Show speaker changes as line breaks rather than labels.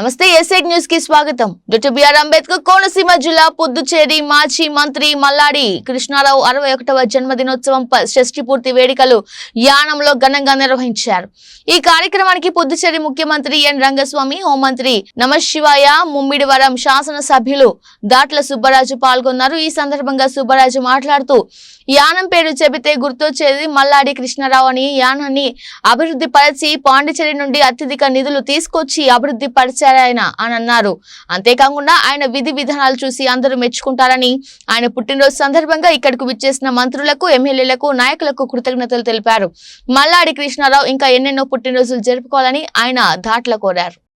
నమస్తే ఎస్ఐ న్యూస్కి స్వాగతం. డాక్టర్ బిఆర్ అంబేద్కర్ కోనసీమ జిల్లా పుదుచ్చేరి మాజీ మంత్రి మల్లాడి కృష్ణారావు అరవై ఒకటవ జన్మదినోత్సవం ప- షష్ఠి పూర్తి వేడుకలు యానంలో ఘనంగా నిర్వహించారు. ఈ కార్యక్రమానికి పుదుచ్చేరి ముఖ్యమంత్రి ఎన్ రంగస్వామి హోంమంత్రి నమశివాయ ముమ్మిడివరం శాసనసభ్యులు దాట్ల సుబ్బరాజు పాల్గొన్నారు. ఈ సందర్భంగా సుబ్బరాజు మాట్లాడుతూ యానం పేరు చెబితే గుర్తొచ్చేది మల్లాడి కృష్ణారావు అని. యానాన్ని అభివృద్ధి పరిచి పాండిచేరి నుండి అత్యధిక నిధులు తీసుకొచ్చి అభివృద్ధి పరిచారాయన అని అన్నారు. అంతేకాకుండా ఆయన విధి విధానాలు చూసి అందరూ మెచ్చుకుంటారని ఆయన పుట్టినరోజు సందర్భంగా ఇక్కడకు విచ్చేసిన మంత్రులకు ఎమ్మెల్యేలకు నాయకులకు కృతజ్ఞతలు తెలిపారు. మల్లాడి కృష్ణారావు ఇంకా ఎన్నెన్నో పుట్టినరోజులు జరుపుకోవాలని ఆయన దాట్ల కోరారు.